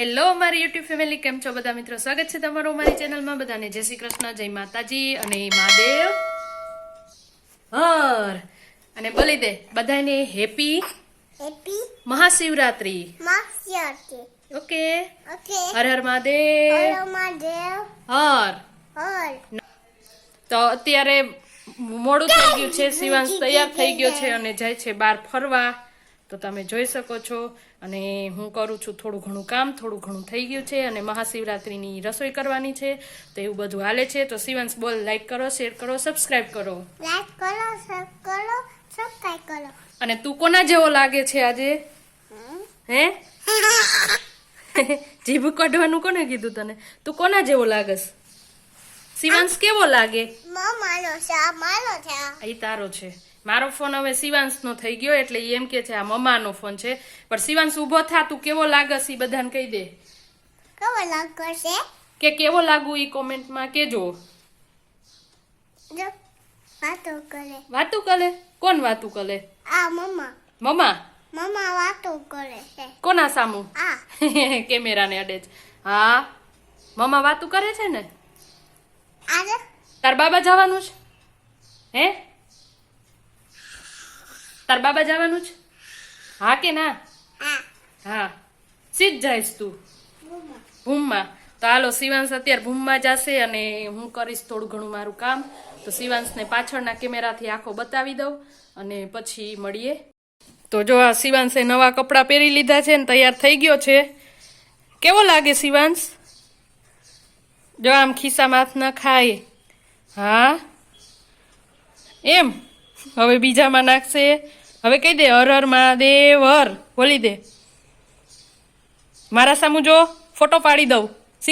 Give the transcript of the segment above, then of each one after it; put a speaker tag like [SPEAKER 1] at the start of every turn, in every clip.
[SPEAKER 1] Hello મારી YouTube family કેમ છો બધા મિત્રો? સ્વાગત છે તમારું મારી ચેનલમાં બધાને. જય શ્રી કૃષ્ણ જય માતાજી અને મહાદેવ. હર. અને બોલી દે બધાને happy
[SPEAKER 2] happy
[SPEAKER 1] Mahashivratri.
[SPEAKER 2] Mahashivratri.
[SPEAKER 1] Okay.
[SPEAKER 2] Okay.
[SPEAKER 1] હર હર મહાદેવ.
[SPEAKER 2] હર મહાદેવ.
[SPEAKER 1] હર.
[SPEAKER 2] હર.
[SPEAKER 1] તો અત્યારે મોડું થઈ ગયું છે શિવાંશ તૈયાર થઈ ગયો છે અને જાય છે બહાર ફરવા. તો તમે જોઈ શકો છો અને હું કરું છું થોડું ઘણું કામ થોડું ઘણું થઈ ગયું છે અને મહાશિવરાત્રિની રસોઈ કરવાની છે તો એવું બધું હાલે છે. તો શિવાંશ બોલ લાઈક કરો શેર કરો સબસ્ક્રાઇબ કરો.
[SPEAKER 2] લાઈક કરો કરો color, કરો.
[SPEAKER 1] અને તું કોના જેવો લાગે છે આજે? હે? જીભ કાઢવાનું કોને કીધું તને? તું કોના જેવો લાગસ? શિવાંશ કેવો લાગે?
[SPEAKER 2] Mama no sa, malo આ.
[SPEAKER 1] એ તારો છે. મારો ફોન હવે શિવાંશનો થઈ ગયો એટલે ઈ એમ કે છે આ મમ્માનો ફોન છે. પણ શિવાંશ ઊભો થા તું કેવો લાગસ એ બધાને કહી દે.
[SPEAKER 2] કેવો લાગે છે?
[SPEAKER 1] કે કેવો લાગુ ઈ કોમેન્ટમાં કેજો.
[SPEAKER 2] જો વાતો કરે.
[SPEAKER 1] વાતું કરે? કોણ વાતું કરે?
[SPEAKER 2] આ મમ્મા
[SPEAKER 1] મમ્મા
[SPEAKER 2] મમ્મા વાતો કરે છે.
[SPEAKER 1] કોના સામું?
[SPEAKER 2] આ.
[SPEAKER 1] કેમેરાને અડે છે. હા. મમ્મા વાતું કરે છે ને?
[SPEAKER 2] આજે?
[SPEAKER 1] તાર બાબા જવાનું છે. હે? તાર બાબા જવાનું છે? હા કે ના? હા. સીધ જઈશ તું. ભૂમમાં. તો હાલો શિવાંશ અત્યારે ભૂમમાં જશે અને હું કરીશ થોડું ઘણું મારું કામ. તો શિવાંશને પાછળના કેમેરાથી આખો બતાવી દઉં અને પછી મળીએ. તો જો આ શિવાંશે નવા કપડાં પહેરી લીધા છે ને તૈયાર થઈ ગયો છે. કેવો લાગે શિવાંશ? જો આમ ખિસ્સામાં હાથ ન ખાય હા એમ હવે બીજામાં નાખશે. હવે કહી દે હર હર મહાદેવ હર. બોલી દે. મારા સામુ જો ફોટો પાડી દઉં.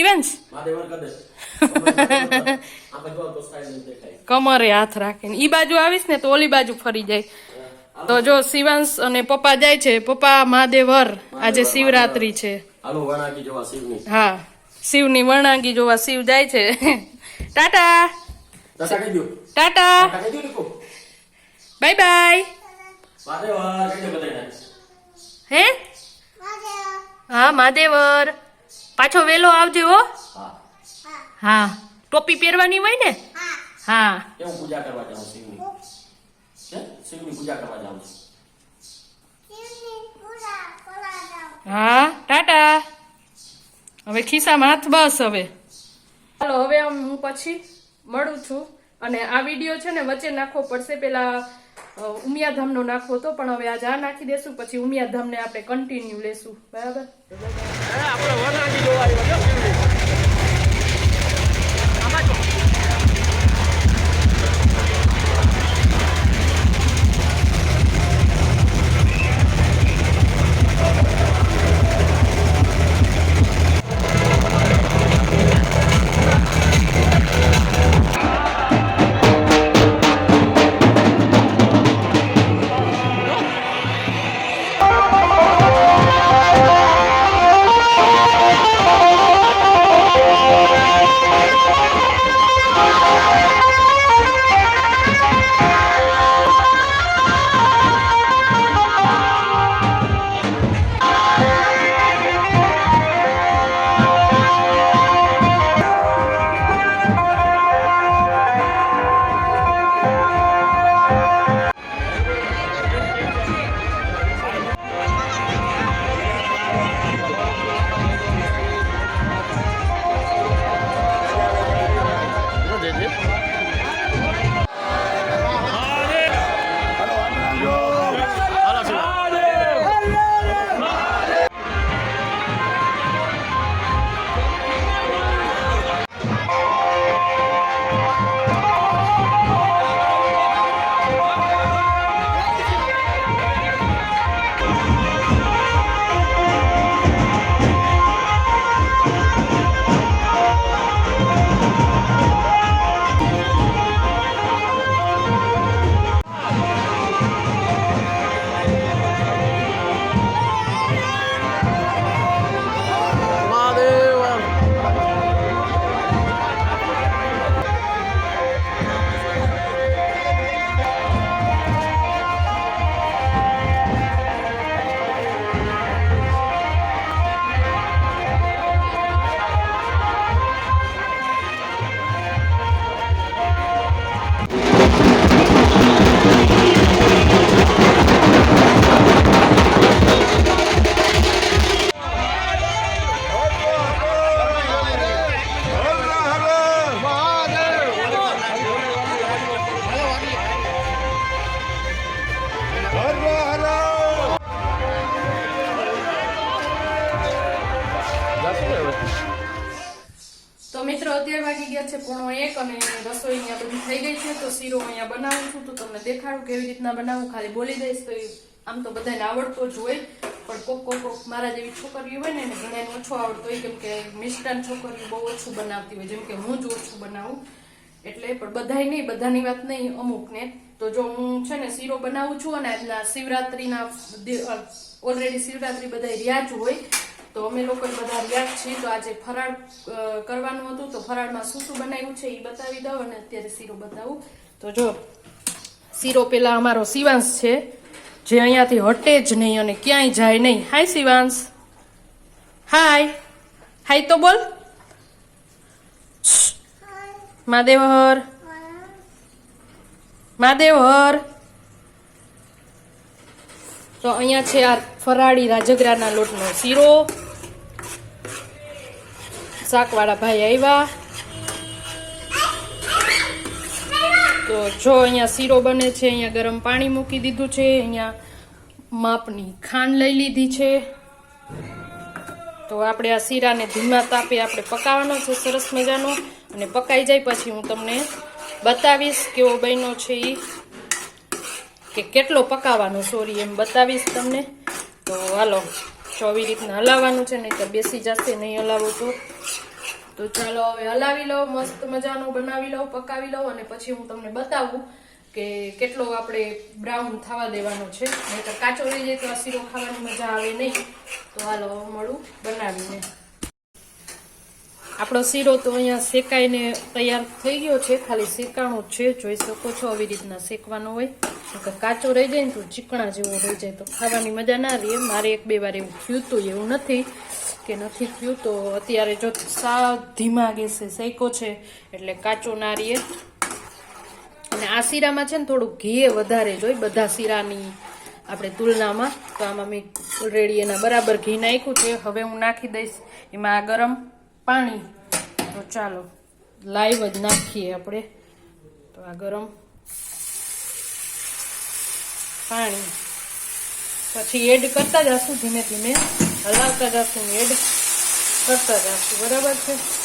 [SPEAKER 3] દેખાય.
[SPEAKER 1] કમરે હાથ રાખીને. ઈ બાજુ આવીશ ને તો ઓલી બાજુ ફરી જાય. તો જો શિવાંશ અને પપ્પા જાય છે. પપ્પા મહાદેવ હર. આજે શિવરાત્રી છે. હા. શિવની વર્ણાંગી જોવા શિવ જાય છે. ટાટા. ટાટા. Bye bye. હે? હા મહાદેવર પાછો વેલો આવજો હો.
[SPEAKER 3] હા.
[SPEAKER 1] હા. ટોપી પહેરવાની હોય ને? હા.
[SPEAKER 3] કેવું પૂજા કરવા જાઉં શિવની. શિવની પૂજા કરવા
[SPEAKER 1] હા ટાટા. હવે ખિસ્સામાં હાથ બસ હવે. ચાલો હવે આમ હું પછી મળું છું. અને આ વીડિયો છે ને વચ્ચે નાખવો પડશે. પેલા ઉમિયાધામનો નાખવો હતો પણ હવે આજે આ નાખી દેશું. પછી ઉમિયાધામને આપણે કન્ટિન્યુ લેશું. બરાબર? પોણો દેખાડું કેવી રીતના બનાવું, ખાલી બોલી દઈશ તો આમ તો બધાને આવડતો જ હોય. પણ કોક કોક મારા જેવી છોકરીઓ હોય ને એને ઘણાને ઓછો આવડતો હોય, કેમ કે મિષ્ટાન છોકરીઓ બહુ ઓછું બનાવતી હોય, જેમ કે હું જ ઓછું બનાવું. એટલે પણ બધાય નહીં, બધાની વાત નહીં, અમુકને. તો જો હું છે ને શીરો બનાવું છું અને આજના શિવરાત્રિના ઓલરેડી શિવરાત્રી બધા રિયાજ હોય, તો અમે લોકો બધા રિયાજ છીએ. તો આજે ફરાળ કરવાનું હતું, તો ફરાળમાં શું શું બનાવ્યું છે એ બતાવી દઉં અને અત્યારે શીરો બતાવું. તો જો શીરો પેલા અમારો શિવાંશ છે. જે અહીંયાથી હટે જ નહીં અને ક્યાંય જાય નહીં. હાય શિવાંશ. હાય. હાય તો બોલ. મહાદેવહર. મહાદેવહર. તો અહીંયા છે આ ફરાળી રાજગરાના લોટનો શીરો. શાકવાળા ભાઈ આવ્યા. તો જો અહીંયા શીરો બને છે, અહીંયા ગરમ પાણી મૂકી દીધું છે, અહીંયા માપની ખાંડ લઈ લીધી છે. તો આપણે આ શીરાને ધીમા તાપે આપણે પકાવવાનો છે, સરસ મજાનો. અને પકાઈ જાય પછી હું તમને બતાવીશ કેવો બન્યો છે એ કે કેટલો પકાવવાનો, સોરી, એમ બતાવીશ તમને. તો હાલો જો આવી રીતના હલાવવાનું છે નહીં તો બેસી જશે, નહીં હલાવો તો. તો ચાલો હવે હલાવી લો મસ્ત મજાનો બનાવી લો પકાવી લો અને પછી હું તમને બતાવું કે કેટલો આપણે બ્રાઉન થવા દેવાનો છે. નહીં તો કાચો રહી જાય તો આ શીરો ખાવાની મજા આવે નહીં. તો હાલો મળું બનાવીને. આપણો શીરો તો અહીંયા શેકાઈને તૈયાર થઈ ગયો છે. ખાલી શેકાણો છે. જોઈ શકો છો આવી રીતના શેકવાનો હોય. નહીંતર કાચો રહી જાય ને તો ચીકણા જેવો રહી જાય. તો ખાવાની મજા ના રહે. મારે એક બે વાર એવું થયું હતું એવું નથી કે નથી થયું તો અત્યારે જો સાવ ધીમા ગેસે શેકો છે એટલે કાચો ના રહે. અને આ શીરામાં છે ને થોડું ઘી વધારે જોઈ બધા શીરાની આપણે તુલનામાં. તો આમાં મેં ઓલરેડી એના બરાબર ઘી નાખ્યું છે. હવે હું નાખી દઈશ. એમાં આ ગરમ પાણી. તો ચાલો લાઈવ જ નાખીએ આપણે. તો આ ગરમ પાણી. પછી એડ કરતા જશું ધીમે ધીમે. હલાવતા જશું એડ કરતા જશું. બરાબર છે?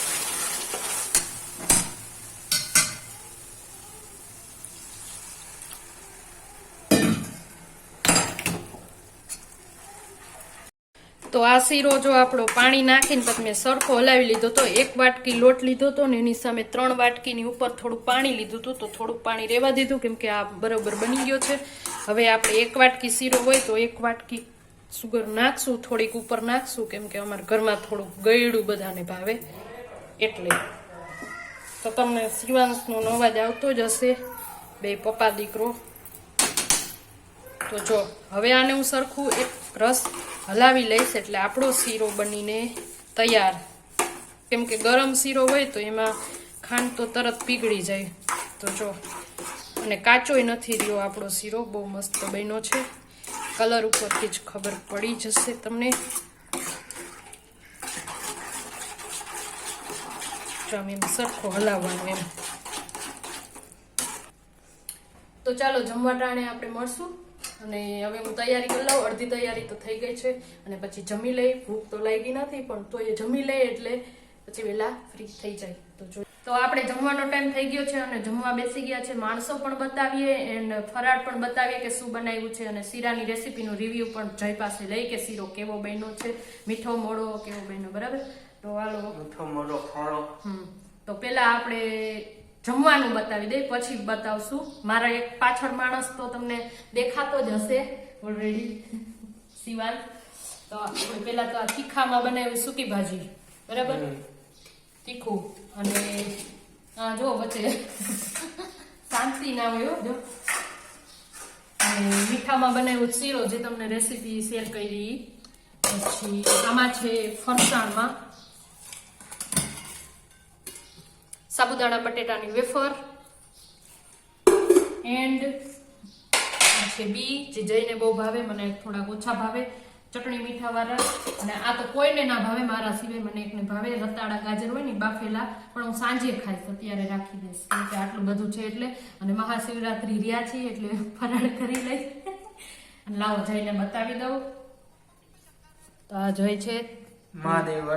[SPEAKER 1] તો આ શીરો જો આપણો પાણી નાખીને પછી મેં સરખો હલાવી લીધો તો એક વાટકી લોટ લીધો હતો ને એની સામે ત્રણ વાટકીની ઉપર થોડું પાણી લીધું હતું તો થોડુંક પાણી રહેવા દીધું કેમ કે આ બરોબર બની ગયો છે. હવે આપણે એક વાટકી શીરો હોય તો એક વાટકી સુગર નાખશું, થોડીક ઉપર નાખશું કેમ કે અમારા ઘરમાં થોડું ગયડું બધાને ભાવે એટલે. તો તમને શિવાંશનો અવાજ આવતો જ હશે. બે પપ્પા દીકરો તો જો, હવે આને હું સરખું એક રસ હલાવી લઈશ એટલે આપણો શીરો બનીને તૈયાર. કેમ કે ગરમ શીરો હોય તો એમાં ખાંડ તો તરત પીગળી જાય. તો જો, અને કાચોય નથી રહ્યો આપણો શીરો, બહુ મસ્ત બન્યો છે. કલર ઉપરથી જ ખબર પડી જશે તમને. એમ સરખો હલાવવાનો એમ. તો ચાલો, જમવા ટાણે આપણે મળશું. અને હવે હું તૈયારી કરી લઉં. અડધી તૈયારી તો થઈ ગઈ છે અને પછી જમી લઈ. ભૂખ તો લાગી નથી પણ તો એ જમી લે એટલે પછી વહેલા ફ્રી થઈ જાય. તો જો તો આપણે જમવાનો ટાઈમ થઈ ગયો છે અને જમવા બેસી ગયા છે. માણસો પણ બતાવીએ એન્ડ ફરાળ પણ બતાવીએ કે શું બનાવ્યું છે અને શીરાની રેસીપીનું રિવ્યૂ પણ જય પાસે લઈ કે શીરો કેવો બન્યો છે મીઠો મોડો કેવો બન્યો. બરાબર? તો હાલો.
[SPEAKER 3] મીઠો મોડો ફાળો.
[SPEAKER 1] હમ. તો પેલા આપણે જમવાનું બતાવી દઈ પછી બતાવશું. મારા એક પાછળ માણસ તો તમને દેખાતો જ હશે ઓલરેડી સિવાન તો આપણે પેલા તો આ તીખામાં બનાવી સૂકી ભાજી? બરાબર? તીખું. અને હા જો વચ્ચે શાંતિ ના હોય જો. અને મીઠામાં બનાવ્યું શીરો જે તમને રેસીપી શેર કરી. પછી આમાં છે ફરસાણમાં. સાબુદાણા, બટેટાની વેફર. એન્ડ છે બી, જે જઈને બહુ ભાવે, મને થોડાક ઓછા ભાવે. ચટણી મીઠા વાળા અને આ તો કોઈને ના ભાવે, મારા સિવાય મને એકને ભાવે. રતાળા, ગાજર હોય ને બાફેલા. પણ હું સાંજે ખાઈશ, અત્યારે રાખી દઈશ કે આટલું બધું છે એટલે. અને મહાશિવરાત્રી રહ્યા છે, એટલે ફરાળ કરી લઈશ અને લાવો, જઈને બતાવી દઉં. તો આ જય છે.
[SPEAKER 3] મહાદેવ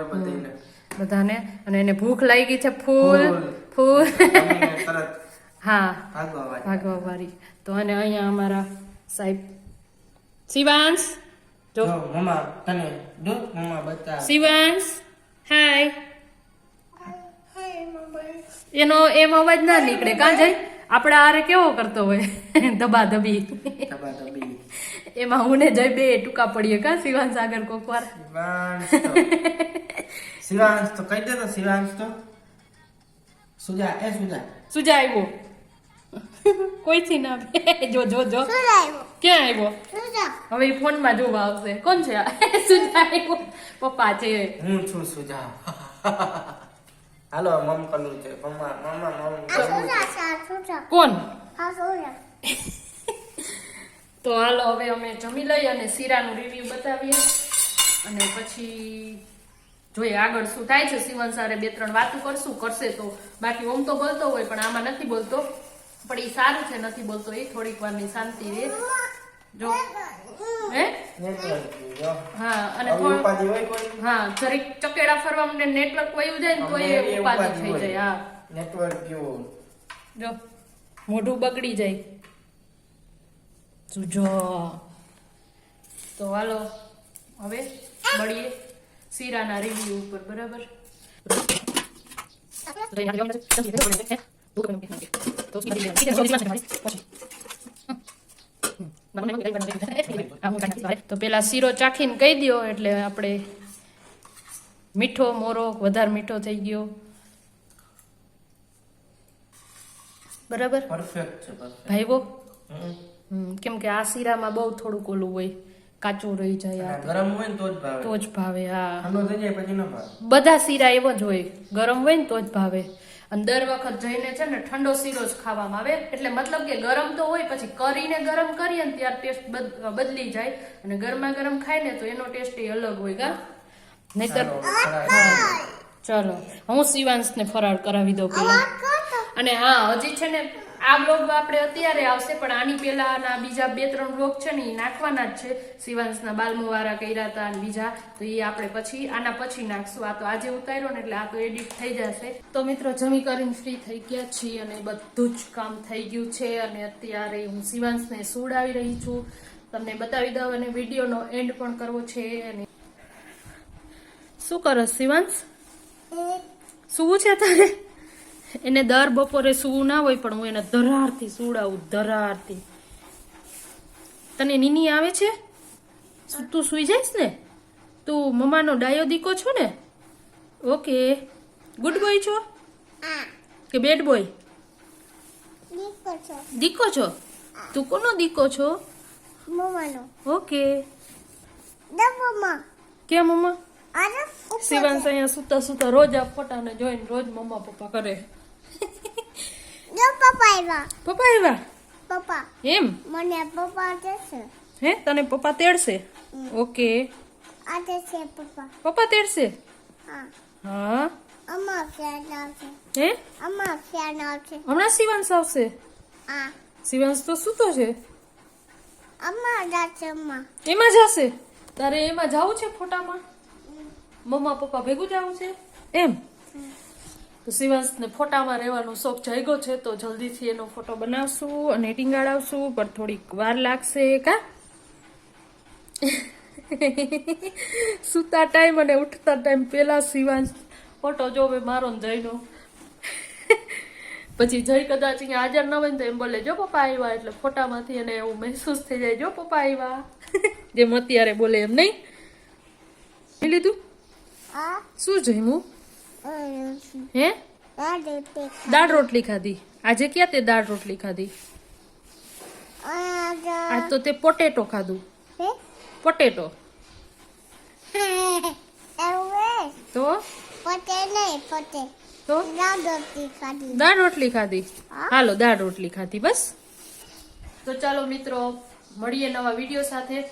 [SPEAKER 1] બધાને. અને એને ભૂખ લાગી છે ફૂલ
[SPEAKER 3] ફૂલ.
[SPEAKER 1] હા.
[SPEAKER 4] ભાગવા વાળી.
[SPEAKER 1] તો અને અહીંયા અમારા સાહેબ. શિવાંશ જો.
[SPEAKER 4] મમ્મા તને જો મમ્મા બતા
[SPEAKER 1] શિવાંશ હાય. એનો એમ અવાજ ના નીકળે. કાં જાય? આપણે આરે કેવો કરતો હોય? દબા દબી
[SPEAKER 4] દબા તબી
[SPEAKER 1] એમાં હું ને જય બે ટૂંકા પડીએ કા? શિવાંશ આગળ કોક વાર.
[SPEAKER 4] શિવાંશ તો. કહી દે તો શિવાંશ તો. સુજા એ સુજા.
[SPEAKER 1] સુજા આવ્યો. કોઈથી ના જો જો જો. ક્યાં આવ્યો? હવે ઈ ફોનમાં જોવા આવશે. કોણ છે સુજા આવ્યો. પપ્પા છે.
[SPEAKER 4] હું છું સુજા. હાલો મમ કલું છે. મમ્મા મમ્મા મમ
[SPEAKER 1] કોણ?
[SPEAKER 2] હા શું જા
[SPEAKER 1] તો હાલો હવે અમે જમી લઈ અને શીરાનું રિવ્યુ બતાવીએ. અને પછી જોઈએ આગળ શું થાય છે. સિવન સારે બે ત્રણ વાતો કરશું કરશે તો બાકી ઓમ તો બોલતો હોય પણ આમાં નથી બોલતો. પણ એ સારું છે નથી બોલતો. એ થોડીક વારની શાંતિ રહે. જો. હે? હા અને હા જરીક ચકેડા ફરવા મને નેટવર્ક વયું જાય ને તો એ ઉપાધિ થઈ જાય હા.
[SPEAKER 4] નેટવર્ક
[SPEAKER 1] જો મોઢું બગડી જાય. સુજો તો હાલો હવે મળીએ શીરાના રિવ્યુ ઉપર બરાબર? તો પેલા શીરો ચાખીને કહી દ્યો એટલે આપણે મીઠો મોરો વધારે મીઠો થઈ ગયો. બરાબર?
[SPEAKER 4] પરફેક્ટ છે
[SPEAKER 1] ભાઈવો? હમ, કેમ કે આ શીરામાં બહુ થોડુંક ઓલું હોય કાચું રહી જાય આ.
[SPEAKER 4] ગરમ હોય ને તો જ ભાવે.
[SPEAKER 1] તો જ ભાવે હા.
[SPEAKER 4] ઠંડો થઈ જાય પછી ન ભાવે.
[SPEAKER 1] બધા શીરા એવો જ હોય ગરમ હોય ને તો જ ભાવે. અને દર વખત જઈને છે ને ઠંડો શીરો જ ખાવામાં આવે એટલે મતલબ કે ગરમ તો હોય પછી કરીને ગરમ કરીએ ને ત્યાર ટેસ્ટ બદલી જાય. અને ગરમા ગરમ ખાય ને તો એનો ટેસ્ટ એ અલગ હોય કા? નહીતર
[SPEAKER 4] ચાલો,
[SPEAKER 1] ચલો હું શિવાંશને ફરાળ કરાવી દઉં પેલા અને હા હજી છે ને આ બ્લોગ આપણે અત્યારે આવશે પણ આની પહેલાના બીજા બે ત્રણ બ્લોગ છે ને એ નાખવાના જ છે. શિવાંશના બાલમુવારા કર્યા હતા અને બીજા તો એ આપણે પછી આના પછી નાખશું. આ તો આજે ઉતાર્યો ને એટલે આ તો એડિટ થઈ જશે. તો મિત્રો જમી કરીને ફ્રી થઈ ગયા છીએ અને બધું જ કામ થઈ ગયું છે અને અત્યારે હું શિવાંશને સુડાવી રહી છું. તમને બતાવી દઉં અને વિડીયોનો એન્ડ પણ કરવો છે અને શું કરો શિવાંશ? સુવું છે તારે એને દર બપોરે સૂવું ના હોય પણ હું એને ધરારથી સુવડાવું ધરારથી. તને નીની આવે છે? તું સૂઈ જઈશ ને? તું મમ્માનો ડાયો દીકો છો ને? ઓકે. ગુડ બોય છો? કે બેડ બોય
[SPEAKER 2] દીકો છો.
[SPEAKER 1] તું કોનો દીકો છો?
[SPEAKER 2] મમ્માનો.
[SPEAKER 1] ઓકે. ક્યાં મમ્મા? શિવાંશ અહીંયા સુતા સુતા રોજ આ ફોટાને જોઈને રોજ મમ્મા પપ્પા કરે.
[SPEAKER 2] જો પપ્પા આવ્યા.
[SPEAKER 1] પપ્પા આવ્યા?
[SPEAKER 2] પપ્પા.
[SPEAKER 1] એમ?
[SPEAKER 2] મને પપ્પા જશે
[SPEAKER 1] હે તને પપ્પા તેડશે? ઓકે.
[SPEAKER 2] આજે છે પપ્પા.
[SPEAKER 1] પપ્પા તેડશે?
[SPEAKER 2] હા.
[SPEAKER 1] હા.
[SPEAKER 2] અમાર ફ્રેન્ડ આવશે.
[SPEAKER 1] હે?
[SPEAKER 2] અમાર ફ્રેન્ડ આવશે.
[SPEAKER 1] હમણાં શિવાંશ આવશે?
[SPEAKER 2] હા.
[SPEAKER 1] શિવાંશ તો સૂતો છે.
[SPEAKER 2] અમાર અમ્મા.
[SPEAKER 1] એમાં જશે? તારે એમાં જાવું છે ફોટામાં? મમ્મા પપ્પા ભેગું જવું છે? એમ? તો શિવાંશને ફોટામાં રહેવાનો શોખ જાગ્યો છે તો જલ્દીથી એનો ફોટો બનાવશું અને ટીંગાડાવશું પણ થોડીક વાર લાગશે કા? સૂતા ટાઈમ અને ઉઠતા ટાઈમ પેલા શિવાંશ ફોટો જોવે મારો ને જઈનો પછી જય કદાચ અહીંયા હાજર ન હોય તો એમ બોલે જો પપ્પા આવ્યા એટલે ફોટામાંથી એને એવું મહેસૂસ થઈ જાય જો પપ્પા આવ્યા. જેમ અત્યારે બોલે એમ નહીં? લીધું? શું જમ્યું? હે? દાળ રોટલી ખાધી. આજે ક્યાં તે દાળ રોટલી ખાધી?
[SPEAKER 2] આ
[SPEAKER 1] આજ તો તે પોટેટો ખાધું.
[SPEAKER 2] હે?
[SPEAKER 1] પોટેટો. તો? દાળ રોટલી ખાધી. હાલો દાળ રોટલી ખાધી બસ. તો ચાલો મિત્રો મળીએ નવા વીડિયો સાથે.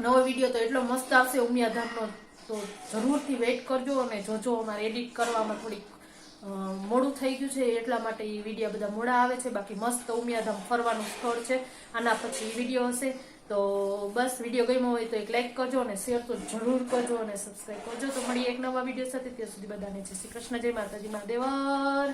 [SPEAKER 1] નવો વીડિયો તો એટલો મસ્ત આવશે ઉમિયાધામનો. તો જરૂરથી વેઇટ કરજો અને જોજો અમારે એડિટ કરવામાં થોડીક મોડું થઈ ગયું છે એટલા માટે એ વિડીયા બધા મોડા આવે છે. બાકી મસ્ત ઉમિયાધામ ફરવાનું સ્થળ છે. આના પછી વીડિયો હશે. તો બસ વીડિયો ગમ્યો હોય તો એક લાઇક કરજો અને શેર તો જરૂર કરજો અને સબસ્ક્રાઈબ કરજો. તો મળીએ એક નવા વીડિયો સાથે. ત્યાં સુધી બધાને જય શ્રી કૃષ્ણ, જય માતાજી મહાદેવર